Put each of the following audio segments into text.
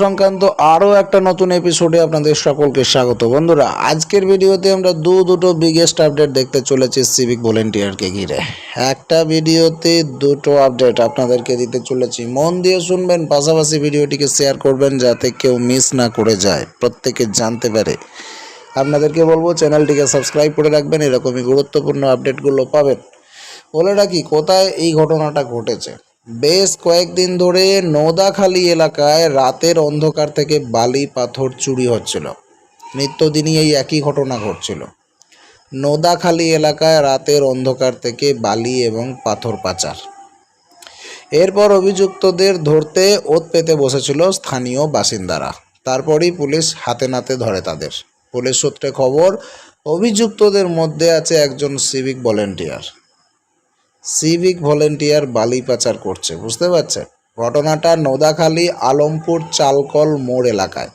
সংক্রান্ত আরও একটা নতুন এপিসোডে আপনাদের সকলকে স্বাগত। বন্ধুরা, আজকের ভিডিওতে আমরা দু দুটো বিগেস্ট আপডেট দেখতে চলেছি সিভিক ভলেন্টিয়ারকে ঘিরে। একটা ভিডিওতে দুটো আপডেট আপনাদেরকে দিতে চলেছি। মন দিয়ে শুনবেন, পাশাপাশি ভিডিওটিকে শেয়ার করবেন যাতে কেউ মিস না করে যায়, প্রত্যেকে জানতে পারে। আপনাদেরকে বলব চ্যানেলটিকে সাবস্ক্রাইব করে রাখবেন, এরকমই গুরুত্বপূর্ণ আপডেটগুলো পাবেন। বলে রাখি, কোথায় এই ঘটনাটা ঘটেছে? বেশ কয়েকদিন ধরে নৌদাখালী এলাকায় রাতের অন্ধকার থেকে বালি পাথর চুরি হচ্ছিল। নিত্যদিনই এই একই ঘটনা ঘটছিল। নৌদাখালী এলাকায় রাতের অন্ধকার থেকে বালি এবং পাথর পাচার। এরপর অভিযুক্তদের ধরতে ওত পেতে বসেছিল স্থানীয় বাসিন্দারা। তারপরই পুলিশ হাতে নাতে ধরে তাদের। পুলিশ সূত্রে খবর, অভিযুক্তদের মধ্যে আছে একজন সিভিক ভলেন্টিয়ার। সিভিক ভলেন্টিয়ার বালি পাচার করছে, বুঝতে পারছেন? ঘটনাটা নদাখালী আলমপুর চালকল মোড় এলাকায়।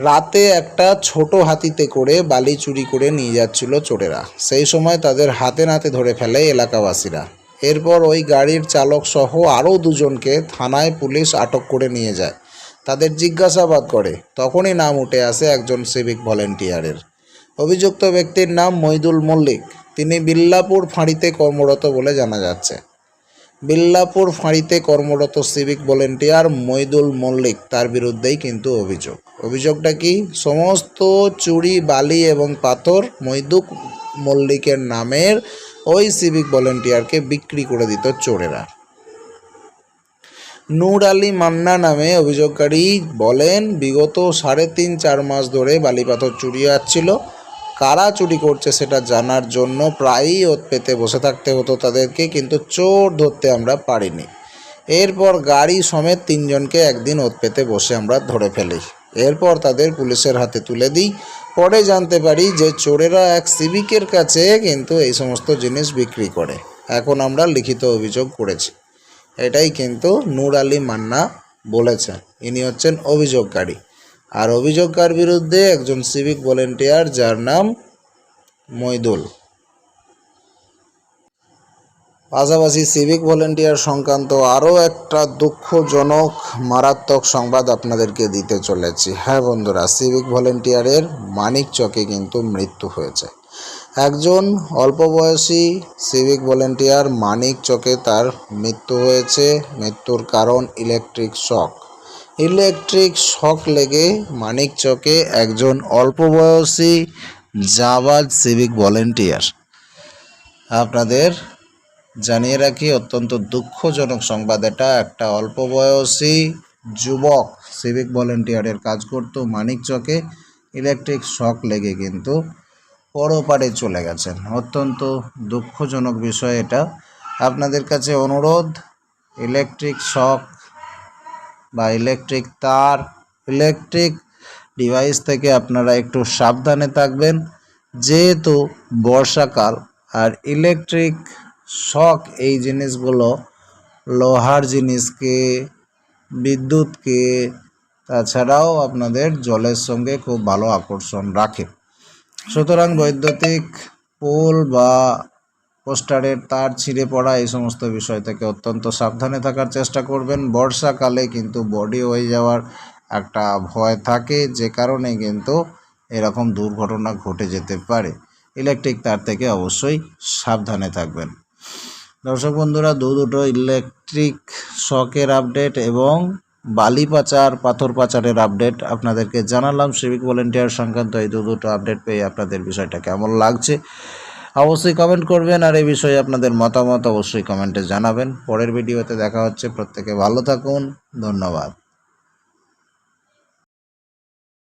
রাতে একটা ছোট হাতিতে করে বালি চুরি করে নিয়ে যাচ্ছিল চোরেরা। সেই সময় তাদের হাতে নাতে ধরে ফেলে এলাকাবাসীরা। এরপর ওই গাড়ির চালক সহ আরও দুজনকে থানায় পুলিশ আটক করে নিয়ে যায়। তাদের জিজ্ঞাসাবাদ করে। তখনই নাম উঠে আসে একজন সিভিক ভলেন্টিয়ারের। অভিযুক্ত ব্যক্তির নাম মইদুল মল্লিক। তিনি বিল্লাপুর ফাঁড়িতে কর্মরত বলে জানা যাচ্ছে। বিল্লাপুর ফাঁড়িতে কর্মরত সিভিক ভলেন্টিয়ার মইদুল মল্লিক তার বিরুদ্ধেই কিন্তু অভিযোগ। অভিযোগটা কি? সমস্ত চুরি, বালি এবং পাথর মইদুক মল্লিকের নামের ওই সিভিক ভলেন্টিয়ারকে বিক্রি করে দিত চোরেরা। নূর আলী মান্না নামে অভিযোগকারী বলেন, বিগত সাড়ে তিন, চার মাস ধরে বালিপাথর চুরি যাচ্ছিল কারা চুরি করছে সেটা জানার জন্য প্রায়ই ওত পেতে বসে থাকতে হতো তাদেরকে, কিন্তু চোর ধরতে আমরা পারিনি। এরপর গাড়ি সমেত তিনজনকে একদিন ওত পেতে বসে আমরা ধরে ফেলি। এরপর তাদের পুলিশের হাতে তুলে দিই। পরে জানতে পারি যে চোরেরা এক সিভিকের কাছে কিন্তু এই সমস্ত জিনিস বিক্রি করে। এখন আমরা লিখিত অভিযোগ করেছি। এটাই কিন্তু নূর আলী মান্না বলেছেন। ইনি হচ্ছেন অভিযোগকারী। আর অভিযোগকার বিরুদ্ধে একজন সিভিক ভলেন্টিয়ার, যার নাম মইদুল। পাশাপাশি সিভিক ভলেন্টিয়ার সংক্রান্ত আরও একটা দুঃখজনক, মারাত্মক সংবাদ আপনাদেরকে দিতে চলেছি। হ্যাঁ বন্ধুরা, সিভিক ভলেন্টিয়ারের মানিক চকে কিন্তু মৃত্যু হয়েছে। একজন অল্প বয়সী সিভিক ভলেন্টিয়ার মানিক চকে তার মৃত্যু হয়েছে। মৃত্যুর কারণ ইলেকট্রিক শক। ইলেকট্রিক শক লেগে মানিক চকে একজন অল্প বয়সী জাবাজ সিভিক ভলেন্টিয়ার। আপনাদের জানিয়ে রাখি, অত্যন্ত দুঃখজনক সংবাদ এটা। একটা অল্প বয়সী যুবক সিভিক ভলেন্টিয়ারের কাজ করতো, মানিক চকে ইলেকট্রিক শক লেগে কিন্তু পরপারে চলে গেছেন। অত্যন্ত দুঃখজনক বিষয় এটা। আপনাদের কাছে অনুরোধ, ইলেকট্রিক শক বা ইলেকট্রিক তার ইলেকট্রিক ডিভাইস থেকে আপনারা একটু সাবধানে থাকবেন। যেহেতু বর্ষাকাল আর ইলেকট্রিক শক এই জিনিসগুলো লোহার জিনিসকে, বিদ্যুৎকে, তাছাড়াও আপনাদের জলের সঙ্গে খুব ভালো আকর্ষণ রাখে। সুতরাং বৈদ্যুতিক পোল বা পোস্টারের তার ছিঁড়ে পড়া এই সমস্ত বিষয় থেকে অত্যন্ত সাবধানে থাকার চেষ্টা করবেন। বর্ষাকালে কিন্তু বডি হয়ে যাওয়ার একটা ভয় থাকে, যে কারণে কিন্তু এরকম দুর্ঘটনা ঘটে যেতে পারে। ইলেকট্রিক তার থেকে অবশ্যই সাবধানে থাকবেন। দর্শক বন্ধুরা, দু দুটো ইলেকট্রিক শকের আপডেট এবং বালি পাচার, পাথর পাচারের আপডেট আপনাদেরকে জানালাম। সিভিক ভলেন্টিয়ার সংক্রান্ত এই দু দুটো আপডেট পেয়ে আপনাদের বিষয়টা কেমন লাগছে অবশ্যই কমেন্ট করবেন আর এই বিষয়ে আপনাদের মতামত অবশ্যই কমেন্টে জানাবেন। পরের ভিডিওতে দেখা হচ্ছে। প্রত্যেকে ভালো থাকুন। ধন্যবাদ।